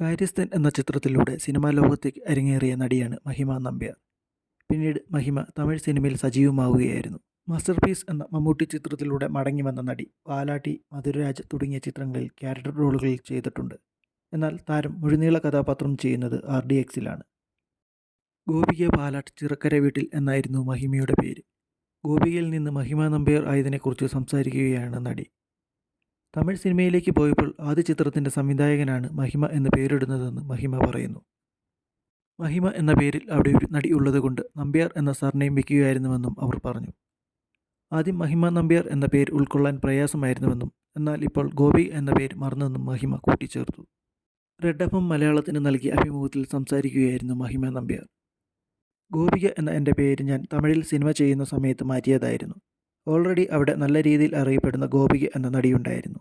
കാര്യസ്ഥൻ എന്ന ചിത്രത്തിലൂടെ സിനിമാ ലോകത്തേക്ക് അരങ്ങേറിയ നടിയാണ് മഹിമ നമ്പ്യാർ. പിന്നീട് മഹിമ തമിഴ് സിനിമയിൽ സജീവമാവുകയായിരുന്നു. മാസ്റ്റർ പീസ് എന്ന മമ്മൂട്ടി ചിത്രത്തിലൂടെ മടങ്ങി വന്ന നടി വാലാട്ടി മധുരരാജ് തുടങ്ങിയ ചിത്രങ്ങളിൽ ക്യാരക്ടർ റോളുകളിൽ ചെയ്തിട്ടുണ്ട്. എന്നാൽ താരം മുഴുനീള കഥാപാത്രം ചെയ്യുന്നത് ആർ ഡി എക്സിലാണ്. ഗോപിക പാലാട്ട് ചിറക്കര വീട്ടിൽ എന്നായിരുന്നു മഹിമയുടെ പേര്. ഗോപികയിൽ നിന്ന് മഹിമ നമ്പ്യാർ ആയതിനെക്കുറിച്ച് സംസാരിക്കുകയാണ് നടി. തമിഴ് സിനിമയിലേക്ക് പോയപ്പോൾ ആദ്യ ചിത്രത്തിന്റെ സംവിധായകനാണ് മഹിമ എന്ന പേരിടുന്നതെന്ന് മഹിമ പറയുന്നു. മഹിമ എന്ന പേരിൽ അവിടെ ഒരു നടി ഉള്ളതുകൊണ്ട് നമ്പ്യാർ എന്ന സർനെയും വയ്ക്കുകയായിരുന്നുവെന്നും അവർ പറഞ്ഞു. ആദ്യം മഹിമ നമ്പ്യാർ എന്ന പേര് ഉൾക്കൊള്ളാൻ പ്രയാസമായിരുന്നുവെന്നും എന്നാൽ ഇപ്പോൾ ഗോപി എന്ന പേര് മറന്നെന്നും മഹിമ കൂട്ടിച്ചേർത്തു. റെഡ് മലയാളത്തിന് നൽകിയ അഭിമുഖത്തിൽ സംസാരിക്കുകയായിരുന്നു മഹിമ നമ്പ്യാർ. ഗോപിക എന്ന എന്റെ പേര് ഞാൻ തമിഴിൽ സിനിമ ചെയ്യുന്ന സമയത്ത് മാറ്റിയതായിരുന്നു. ഓൾറെഡി അവിടെ നല്ല രീതിയിൽ അറിയപ്പെടുന്ന ഗോപിക എന്ന നടിയുണ്ടായിരുന്നു.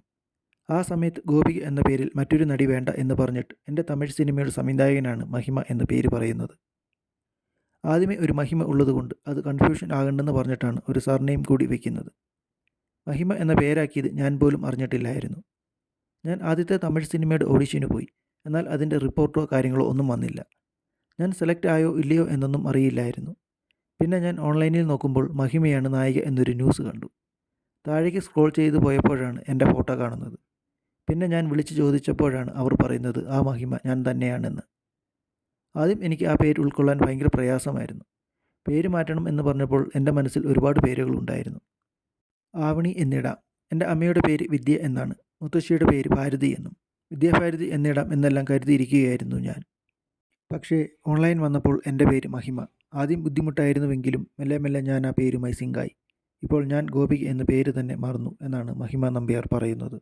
ആ സമയത്ത് ഗോപിക എന്ന പേരിൽ മറ്റൊരു നടി വേണ്ട എന്ന് പറഞ്ഞിട്ട് എന്റെ തമിഴ് സിനിമയുടെ സംവിധായകനാണ് മഹിമ എന്ന പേര് പറയുന്നത്. ആദ്യമേ ഒരു മഹിമ ഉള്ളതുകൊണ്ട് അത് കൺഫ്യൂഷൻ ആകണ്ടെന്ന് പറഞ്ഞിട്ടാണ് ഒരു സർനെയിം കൂടി വയ്ക്കുന്നത് മഹിമ എന്ന പേരാക്കിയത് ഞാൻ പോലും അറിഞ്ഞിട്ടില്ലായിരുന്നു. ഞാൻ ആദ്യത്തെ തമിഴ് സിനിമയുടെ ഓഡിഷന് പോയി. എന്നാൽ അതിന്റെ റിപ്പോർട്ടോ കാര്യങ്ങളോ ഒന്നും വന്നില്ല. ഞാൻ സെലക്ട് ആയോ ഇല്ലയോ എന്നൊന്നും അറിയില്ലായിരുന്നു. പിന്നെ ഞാൻ ഓൺലൈനിൽ നോക്കുമ്പോൾ മഹിമയാണ് നായിക എന്നൊരു ന്യൂസ് കണ്ടു. താഴേക്ക് സ്ക്രോൾ ചെയ്തു പോയപ്പോഴാണ് എന്റെ ഫോട്ടോ കാണുന്നത്. പിന്നെ ഞാൻ വിളിച്ചു ചോദിച്ചപ്പോഴാണ് അവർ പറയുന്നത് ആ മഹിമ ഞാൻ തന്നെയാണെന്ന്. ആദ്യം എനിക്ക് ആ പേര് ഉൾക്കൊള്ളാൻ ഭയങ്കര പ്രയാസമായിരുന്നു. പേര് മാറ്റണം എന്ന് പറഞ്ഞപ്പോൾ എന്റെ മനസ്സിൽ ഒരുപാട് പേരുകളുണ്ടായിരുന്നു ആവണി എന്നിടാം. എന്റെ അമ്മയുടെ പേര് വിദ്യ എന്നാണ്. മുത്തശ്ശിയുടെ പേര് ഭാരതി എന്നും. വിദ്യാഭാരതി എന്നിടാം എന്നെല്ലാം കരുതിയിരിക്കുകയായിരുന്നു ഞാൻ. പക്ഷേ ഓൺലൈൻ വന്നപ്പോൾ എന്റെ പേര് മഹിമ. ആദ്യം ബുദ്ധിമുട്ടായിരുന്നുവെങ്കിലും മെല്ലെ മെല്ലെ ഞാൻ ആ പേരുമായി സിങ്കായി. ഇപ്പോൾ ഞാൻ ഗോപി എന്ന പേര് തന്നെ മറന്നു എന്നാണ് മഹിമ നമ്പ്യാർ പറയുന്നത്.